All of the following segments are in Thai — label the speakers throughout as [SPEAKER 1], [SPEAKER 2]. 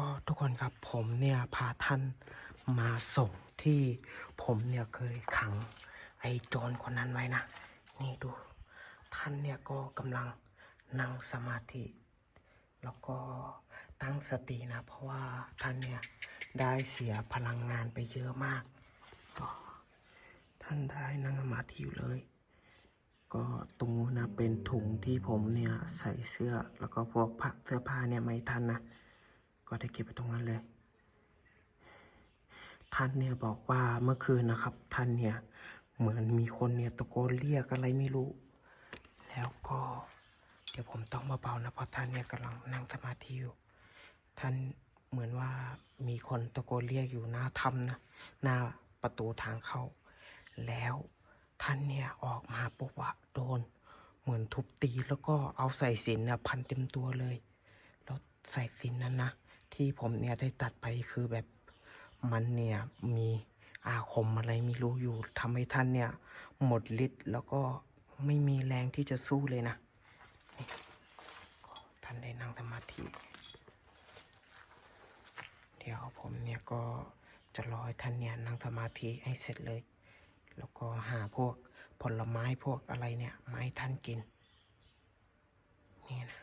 [SPEAKER 1] ก็ทุกคนครับผมเนี่ยพาท่านมาส่งที่ผมเนี่ยเคยขังไอ้โจรคนนั้นไว้นะ นี่ดู ท่านเนี่ยก็กำลังนั่งสมาธิ แล้วก็ตั้งสตินะ เพราะว่าท่านเนี่ยได้เสียพลังงานไปเยอะมาก ก็ท่านได้นั่งสมาธิอยู่เลย ก็ตรงนู้นนะเป็นถุงที่ผมเนี่ยใส่เสื้อ แล้วก็พวกผ้าเสื้อผ้าเนี่ยไม่ทันนะ ก็ได้เก็บไปตรงนั้นเลย ท่านเนี่ยบอกว่าเมื่อคืนนะครับ ท่านเนี่ยเหมือนมีคนเนี่ยตะโกนเรียกอะไรไม่รู้ แล้วก็ เดี๋ยวผมต้องเบาๆนะเพราะท่านเนี่ยกำลังนั่งสมาธิอยู่ ท่านเหมือนว่ามีคนตะโกนเรียกอยู่หน้าถ้ำนะหน้าประตูทางเข้า แล้วท่านเนี่ยออกมาปุ๊บอะโดน เหมือนทุบตีแล้วก็เอาใส่สินนี่ยพันเต็มตัวเลย แล้วใส่สินนั้นนะ ที่ผมเนี่ยได้ตัดไปคือแบบมันเนี่ยมีอาคมอะไรไม่รู้อยู่ทำให้ท่านเนี่ยหมดฤทธิ์แล้วก็ไม่มีแรงที่จะสู้เลยนะ ท่านได้นั่งสมาธิ เดี๋ยวผมเนี่ยก็จะรอให้ท่านเนี่ยนั่งสมาธิให้เสร็จเลย แล้วก็หาพวกผลไม้พวกอะไรเนี่ยมาให้ท่านกิน นี่นะ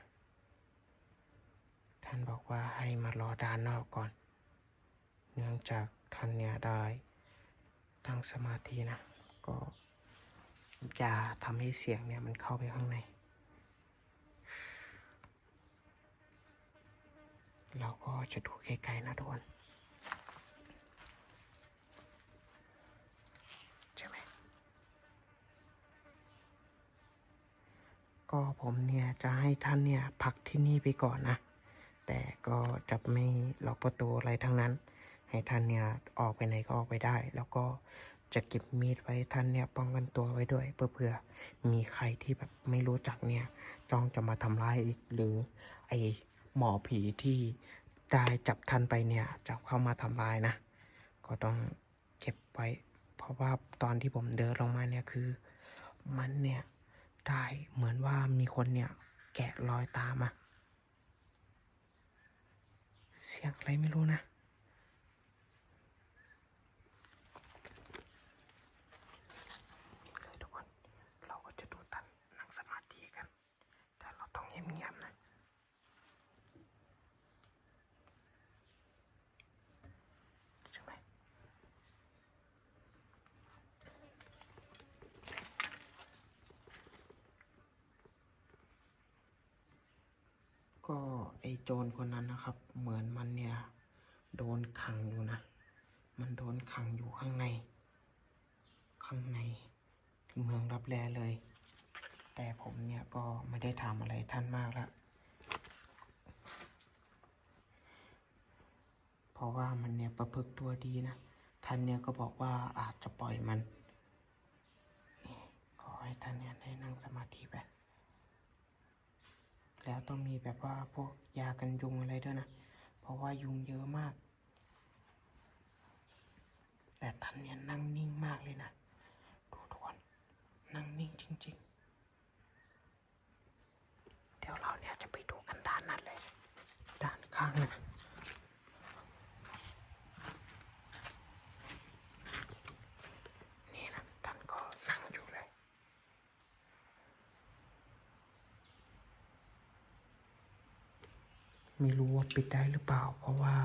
[SPEAKER 1] ท่านบอกว่าให้มารอด้านนอกก่อน เนื่องจากท่านเนี่ยได้ตั้งสมาธินะ ก็อย่าทำให้เสียงเนี่ยมันเข้าไปข้างใน เราก็จะดูไกลๆนะทุกคนใช่ไหมก็ผมเนี่ยจะให้ท่านเนี่ยพักที่นี่ไปก่อนนะ แต่ก็จะไม่ล็อกประตูอะไรทั้งนั้น ให้ท่านเนี่ยออกไปไหนก็ออกไปได้ แล้วก็จะเก็บมีดไว้ท่านเนี่ยป้องกันตัวไว้ด้วยเพื่อเผื่อมีใครที่แบบไม่รู้จักเนี่ยจ้องจะมาทำร้ายอีกหรือ ไอหมอผีที่ได้จับท่านไปเนี่ยจับเข้ามาทำร้ายนะ ก็ต้องเก็บไว้ เพราะว่าตอนที่ผมเดินลงมาเนี่ยคือ มันเนี่ยได้เหมือนว่ามีคนเนี่ยแกะรอยตามมา เสียงอะไรไม่รู้นะเลยทุกคนเราก็จะดูตันนั่งสมาธิกัน แต่เราต้องเงียบๆนะ ใช่ไหม ก็ไอ โจรคนนั้นนะครับ เหมือนมันเนี่ยโดนขังอยู่นะ มันโดนขังอยู่ข้างใน ข้างในเมืองรับแลเลย แต่ผมเนี่ยก็ไม่ได้ทำอะไรท่านมากละเพราะว่ามันเนี่ยประพฤติตัวดีนะ ท่านเนี่ยก็บอกว่าอาจจะปล่อยมัน ขอให้ท่านเนี่ยได้นั่งสมาธิไป แล้วต้องมีแบบว่าพวกยากันยุงอะไรด้วยนะ เพราะว่ายุงเยอะมาก แต่ท่านเนี่ยนั่งนิ่งมากเลยนะ ดูทุกคนนั่งนิ่งจริง ๆ เดี๋ยวเราเนี่ยจะไปดูกันด้านนั้นเลย ด้านข้างนะ นี่นะท่านก็นั่งอยู่เลย ไม่รู้ว่าปิดได้หรือเปล่า เพราะว่า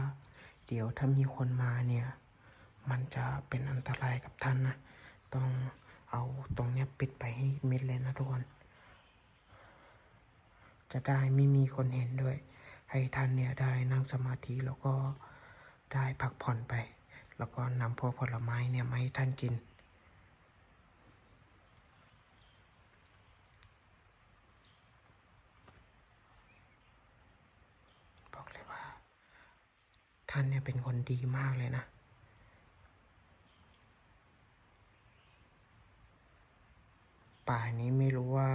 [SPEAKER 1] เดี๋ยวถ้ามีคนมาเนี่ย มันจะเป็นอันตรายกับท่านนะ ต้องเอาตรงเนี้ยปิดไปให้มิดเลยนะทุกคนจะได้ไม่มีคนเห็นด้วย ให้ท่านเนี่ยได้นั่งสมาธิแล้วก็ได้พักผ่อนไป แล้วก็นำพวกผลไม้เนี่ยมาให้ท่านกิน บอกเลยว่า ท่านเนี่ยเป็นคนดีมากเลยนะป่านนี้ไม่รู้ว่า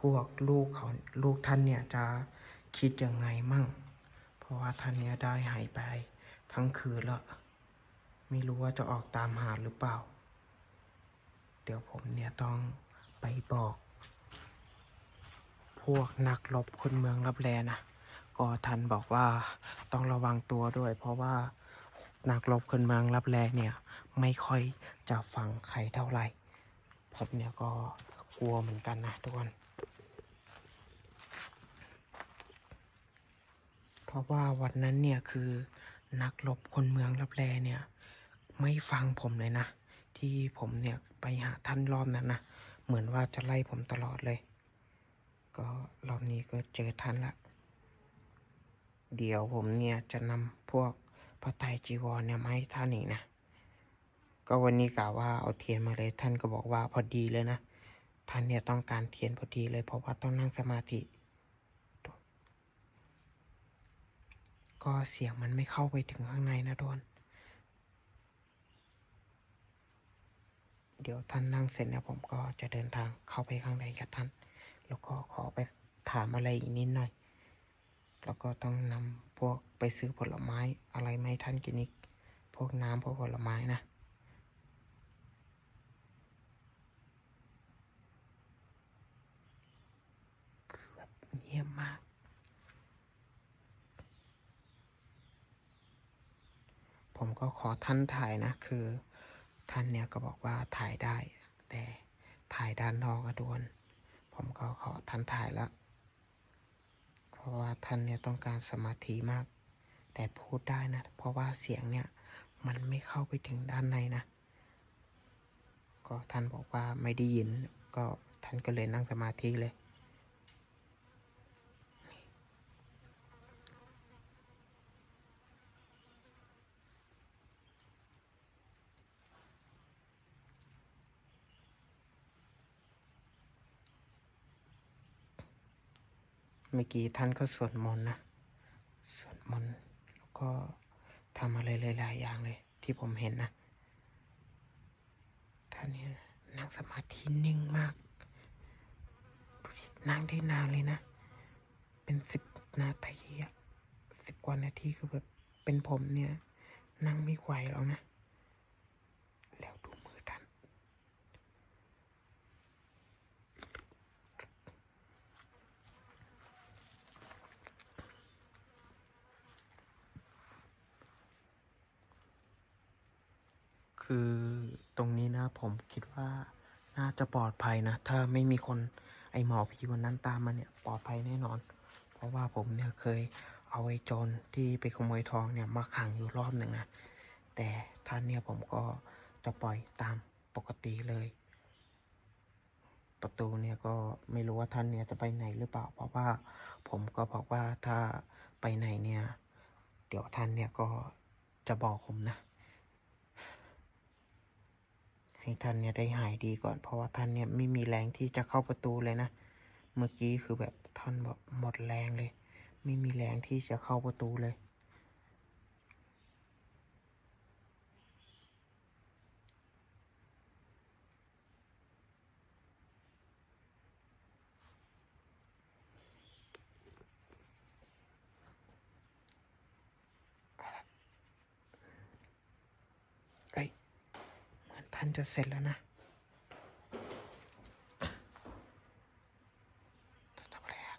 [SPEAKER 1] พวกลูกเขาลูกท่านเนี่ยจะคิดยังไงมั่ง เพราะว่าท่านเนี่ยได้หายไปทั้งคืนแล้วไม่รู้ว่าจะออกตามหาหรือเปล่า เดี๋ยวผมเนี่ยต้องไปบอก พวกนักรบคนเมืองรับแลนะ ก็ท่านบอกว่าต้องระวังตัวด้วย เพราะว่านักรบคนเมืองรับแลเนี่ย ไม่ค่อยจะฟังใครเท่าไหร่ผมเนี่ยก็กลัวเหมือนกันนะทุกคน เพราะว่าวันนั้นเนี่ยคือนักรบคนเมืองรับแลเนี่ย ไม่ฟังผมเลยนะ ที่ผมเนี่ยไปหาท่านรอบนั้นนะเหมือนว่าจะไล่ผมตลอดเลย ก็รอบนี้ก็เจอท่านละ เดี๋ยวผมเนี่ยจะนำพวกพระไตรจีวรเนี่ยมาให้ท่านอีกนะ ก็วันนี้กะว่าเอาเทียนมาเลยท่านก็บอกว่าพอดีเลยนะ ท่านเนี่ยต้องการเทียนพอดีเลยเพราะว่าต้องนั่งสมาธิ ก็เสียงมันไม่เข้าไปถึงข้างในนะโดน เดี๋ยวท่านนั่งเสร็จเนี่ยผมก็จะเดินทางเข้าไปข้างในกับท่าน แล้วก็ขอไปถามอะไรอีกนิดหน่อย แล้วก็ต้องนำพวกไปซื้อผลไม้อะไรไมาให้ท่านกินอีก พวกน้ำพวกผลไม้นะคือแบบเงียบมาก ผมก็ขอท่านถ่ายนะ คือท่านเนี่ยก็บอกว่าถ่ายได้ แต่ถ่ายด้านนอกอะดวน ผมก็ขอท่านถ่ายละเพ ราะว่าท่านเนี่ยต้องการสมาธิมาก แต่พูดได้นะ เพราะว่าเสียงเนี่ยมันไม่เข้าไปถึงด้านในนะ ก็ท่านบอกว่าไม่ได้ยิน ก็ท่านก็เลยนั่งสมาธิเลย เมื่อกี้ท่านก็สวดมนต์นะ สวดมนต์แล้วก็ทำอะไรหลายๆอย่างเลย ที่ผมเห็นนะ ท่านนี่นั่งสมาธินิ่งมาก ดูดินั่งได้นานเลยนะ เป็นสิบนาทีอะสิบกว่านาทีคือแบบเป็นผมเนี่ย นั่งไม่ไหวแล้วนะ แล้วดูมือท่าน คือตรง นะผมคิดว่าน่าจะปลอดภัยนะ ถ้าไม่มีคนไอหมอผีคนนั้นตามมาเนี่ยปลอดภัยแน่นอน เพราะว่าผมเนี่ยเคยเอาไอ้โจรที่ไปขโมยทองเนี่ยมาขังอยู่รอบหนึ่งนะ แต่ท่านเนี่ยผมก็จะปล่อยตามปกติเลย ประตูเนี่ยก็ไม่รู้ว่าท่านเนี่ยจะไปไหนหรือเปล่า เพราะว่าผมก็บอกว่าถ้าไปไหนเนี่ย เดี๋ยวท่านเนี่ยก็จะบอกผมนะ ให้ท่านเนี่ยได้หายดีก่อน เพราะว่าท่านเนี่ยไม่มีแรงที่จะเข้าประตูเลยนะ เมื่อกี้คือแบบท่านแบบหมดแรงเลย ไม่มีแรงที่จะเข้าประตูเลย เอ้ย เหมือนท่านจะเสร็จแล้วนะทำอะไรอะ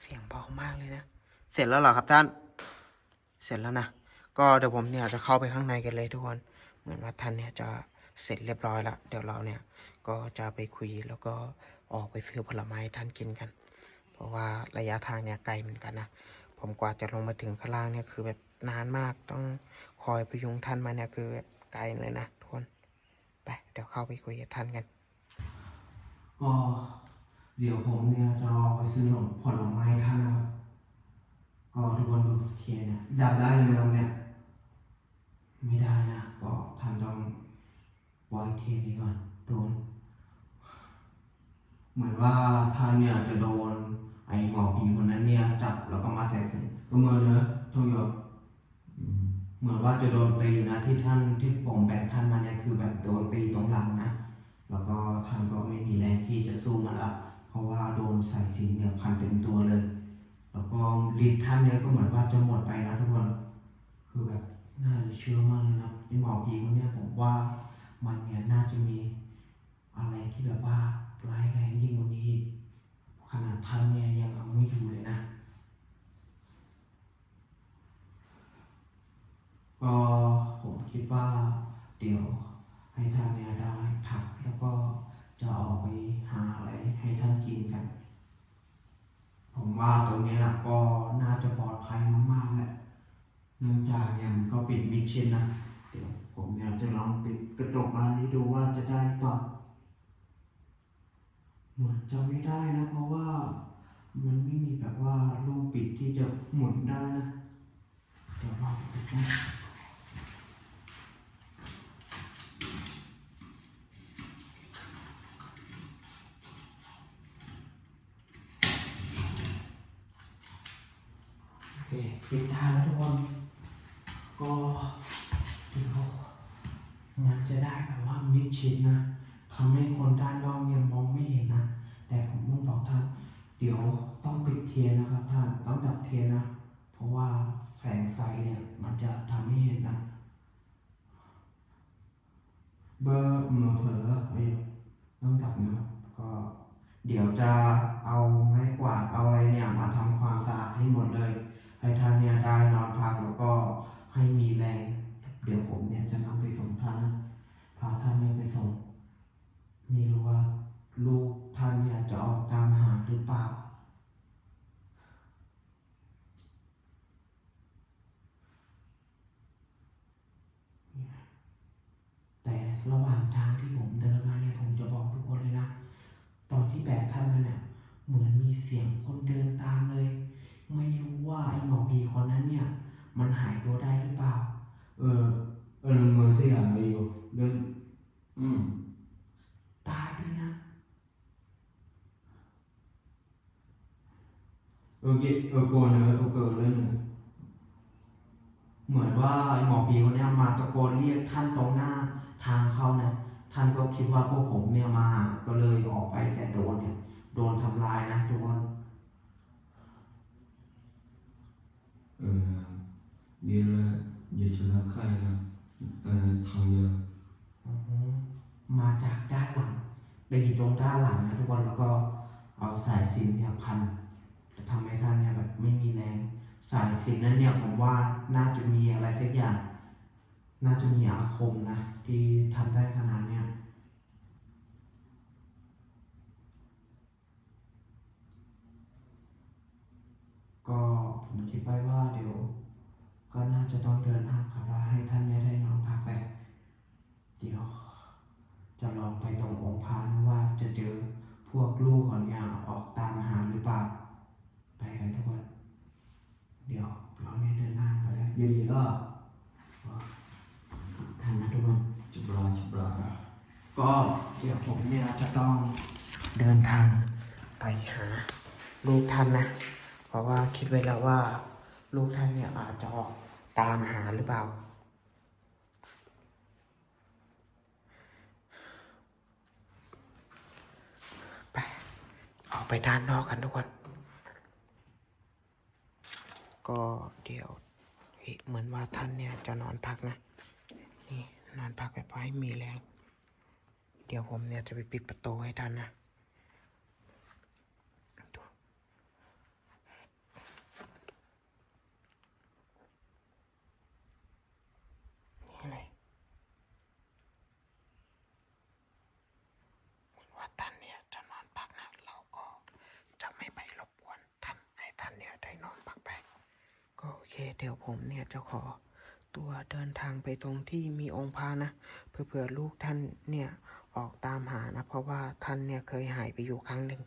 [SPEAKER 1] เสียงเบามากเลยนะ เสร็จแล้วเหรอครับท่าน เสร็จแล้วนะ ก็เดี๋ยวผมเนี่ยจะเข้าไปข้างในกันเลยทุกคน เหมือนว่าท่านเนี่ยจะเสร็จเรียบร้อยแล้ว เดี๋ยวเราเนี่ยก็จะไปคุยแล้วก็ออกไปซื้อผลไม้ท่านกินกัน เพราะว่าระยะทางเนี่ยไกลเหมือนกันนะ ผมกว่าจะลงมาถึงข้างล่างเนี่ยคือแบบนานมากต้องคอยพยุงท่านมาเนี่ยคือแบบไกลเลยนะทุกคนไปเดี๋ยวเข้าไปคุยกับท่านกันก็เดี๋ยวผมเนี่ยจะรอไปซื้อผลไม้ท่านนะครับก็ทุกคนดูเทียนนี่ยดับได้เลยไหมครับเนี่ย ไม่ได้นะก็ท่านต้องปล่อยเทียนนี้ก่อนโดน เหมือนว่าท่านเนี่ยจะโดน ไอ้หมอผีคนนั้นเนี่ยจับแล้วก็มาใส่เส้นก็เหมือนเนอะทุกอยกเหมือนว่าจะโดนตีนะที่ท่านที่ผมแบกท่านมาเนี่ยคือแบบโดนตีตรงหลังนะแล้วก็ท่านก็ไม่มีแรงที่จะสู้มันละเพราะว่าโดนสายสิญจนเนี่ยพันเต็มตัวเลย แล้วก็ลิ้นท่านเนี่ยก็เหมือนว่าจะหมดไปนะทุกคนคือแบบ น่าจะเชื่อมากเลยนะไอหมอผีคนเนี้ยผมว่ามันเนี่ยน่าจะมีอะไรที่แบบว่าร้ายแรงยิ่งกว่านี้อีกขนาดท่านเนี่ยยังเอาไม่อยู่เลยนะ ก็ผมคิดว่าเดี๋ยวให้ท่านเนี่ยได้พักแล้วก็จะออกไปหาอะไรให้ท่านกินกัน ผมว่าตรงเนี้ยก็น่าจะปลอดภัยมากๆแหละ เนื่องจากเนี่ยมันก็ปิดมิดชิดนะ เดี๋ยวผมเนี่ยจะลองปิดกระจกบานนี้ดูว่าจะได้หรือเปล่าเหมือนจะไม่ได้ นะเพราะว่ามันไม่มีแบบว่าลูกปิดที่จะหมุนได้นะเดี๋ยวลองปิดนะโอเคปิดทางแล้วทุกคน ก็เดี๋ยวมันจะได้แบบว่ามิดชิดนะทำให้คนด้านนอกเนี่ยมองไม่เห็นนะ แต่ผมต้องบอกท่าน เดี๋ยวต้องปิดเทียนนะครับท่านต้องดับเทียนนะ เพราะว่าแสงไฟเนี่ยมันจะทำให้เห็นนะ เบอร์มือเผลอไอ้ต้องดับนะครับก็เดี๋ยวจะเอาไม้กวาดเอาอะไรเนี่ยมาทำความสะอาดให้หมดเลย ให้ท่านเนี่ยได้นอนพักแล้วก็ให้มีแรง เดี๋ยวผมเนี่ยจะนำไปส่งท่านนะพาท่านเนี่ยไปส่งม่รู้ว่าลูกท่านเนี่ยจะออกตามห หรือเปล่า แต่ระหว่างทางที่ผมเดินมาเนี่ยผมจะบอกทุกคนเลยนะ ตอนที่แบกท่านมาเนี่ยเหมือนมีเสียงคนเดินตามเลย ไม่รู้ว่าไอ้หมอผีคนนั้นเนี่ย มันหายตัวได้หรือเปล่า
[SPEAKER 2] เออเออมันมาเสียอะไรอยู่เดินอืม
[SPEAKER 1] ตายด้วยนะ
[SPEAKER 2] เออเกเออโกนเลยเออเกินเลยเนี่ย
[SPEAKER 1] เหมือนว่าไอ้หมอผีคนเนี้ยมาตะโกนเรียกท่านตรงหน้าทางเข้านะท่านก็คิดว่าพวกผมเนี่ยมา ก็เลยออกไปแต่โดนเนี่ย โดนทำลายนะทุกคน
[SPEAKER 2] เออนี่แหละอย่าชนะใครนะเออทางเยอะ
[SPEAKER 1] อ๋อมาจากด้านหลังได้ยินตรงด้านหลังนะทุกคนแล้วก็เอาสายสิญจนเนี่ยพันจะทำ สายสินนั้นเนี่ยผมว่าน่าจะมีอะไรสักอย่าง น่าจะมีอาคมนะ ที่ทำได้ขนาดเนี้ยก็ผมคิดไว้ว่าเดี๋ยว ก็น่าจะต้องเดินทางกลับว่าให้ท่านเนี่ยได้นอนพักไปเดี๋ยว จะลองไปตรงองค์พระนะว่าจะเจอพวกลูกของเนี่ยออกตามหาหรือเปล่า ไปกันทุกคน เดี๋ยวเราเนี่ยเดิน ทางไปแล้วเดี๋ยวนี้ก็ทันนะทุกคน
[SPEAKER 2] จุบราจุบรา
[SPEAKER 1] ก็เดี๋ยวผมเนี่ยจะต้องเดินทางไปหาลูกท่านนะ เพราะว่าคิดไว้แล้วว่า ลูกท่านเนี่ยอาจจะออกตามหาหรือเปล่า ไป ออกไปด้านนอกกันทุกคน ก็เดี๋ยว ฮ้ยเหมือนว่าท่านเนี่ยจะนอนพักนะ นี่นอนพักไปพอให้มีแรง เดี๋ยวผมเนี่ยจะไปปิดประตูให้ท่านนะดูนี่เลยเหมือนว่าท่านเนี่ยจะนอนพักนะ เราก็จะไม่ไปรบกวนท่านให้ท่านเนี่ยได้นอนพักไป ก็โอ เคเดี๋ยวผมเนี่ยจะขอตัวเดินทางไปตรงที่มีองค์พระนะเพื่อเผื่อลูกท่านเนี่ยออกตามหานะ เพราะว่าท่านเนี่ยเคยหายไปอยู่ครั้งหนึ่ง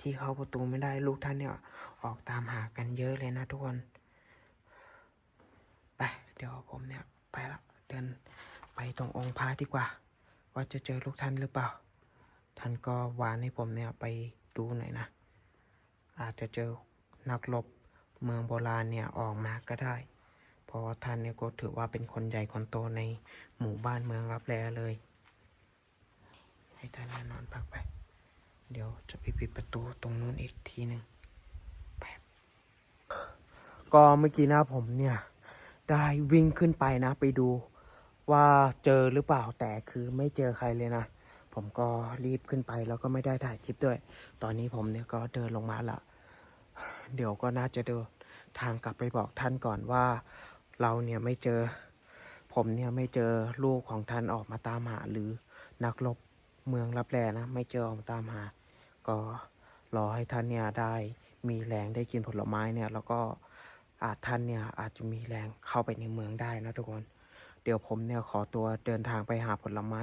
[SPEAKER 1] ที่เข้าประตูไม่ได้ลูกท่านเนี่ยออกตามหากันเยอะเลยนะทุกคนไปเดี๋ยวผมเนี่ยไปละเดินไปตรงองค์พระดีกว่า ว่าจะเจอลูกท่านหรือเปล่า ท่านก็วานให้ผมเนี่ยไปดูหน่อยนะอาจจะเจอนักรบ เมืองโบราณเนี่ยออกมาก็ได้ เพราะว่าท่านเนี่ยก็ถือว่าเป็นคนใหญ่คนโตในหมู่บ้านเมืองรับแลเลย ให้ท่านเนี่ยนอนพักไป เดี๋ยวจะไปปิดประตูตรงนู้นอีกทีหนึ่งแป๊บก็เมื่อกี้นะผมเนี่ย ได้วิ่งขึ้นไปนะไปดูว่าเจอหรือเปล่าแต่คือไม่เจอใครเลยนะผมก็รีบขึ้นไปแล้วก็ไม่ได้ถ่ายคลิปด้วย ตอนนี้ผมเนี่ยก็เดินลงมาละ เดี๋ยวก็น่าจะเดินทางกลับไปบอกท่านก่อนว่า เราเนี่ยไม่เจอ ผมเนี่ยไม่เจอลูกของท่านออกมาตามหาหรือนักรบเมืองรับแลนะ ไม่เจอออกมาตามหา ก็รอให้ท่านเนี่ยได้มีแรงได้กินผลไม้เนี่ย แล้วก็อาจท่านเนี่ยอาจจะมีแรงเข้าไปในเมืองได้นะทุกคน เดี๋ยวผมเนี่ยขอตัวเดินทางไปหาผลไม้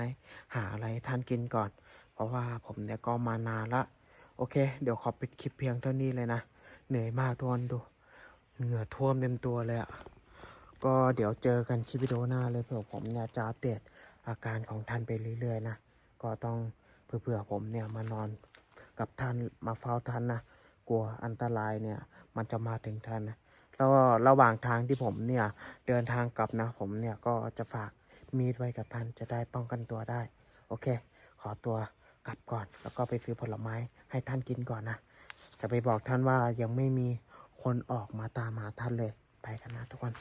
[SPEAKER 1] หาอะไรท่านกินก่อน เพราะว่าผมเนี่ยก็มานานละ โอเค เดี๋ยวขอปิดคลิปเพียงเท่านี้เลยนะ เหนื่อยมากทุกคนดู เหงื่อท่วมเต็มตัวเลยอะ่ะก็เดี๋ยวเจอกันคลิปวิดีโอหน้าเลยเผื่อผมเนี่ยจะอัปเดตอาการของท่านไปเรื่อยๆนะ ก็ต้องเผื่อๆผมเนี่ยมานอนกับท่านมาเฝ้าท่านนะกลัวอันตรายเนี่ยมันจะมาถึงท่านนะแล้วระหว่างทางที่ผมเนี่ยเดินทางกลับนะ ผมเนี่ยก็จะฝากมีดไว้กับท่านจะได้ป้องกันตัวได้ โอเค ขอตัวกลับก่อน แล้วก็ไปซื้อผลไม้ให้ท่านกินก่อนนะ จะไปบอกท่านว่ายังไม่มีคนออกมาตามหาท่านเลย ไปกันนะทุกคน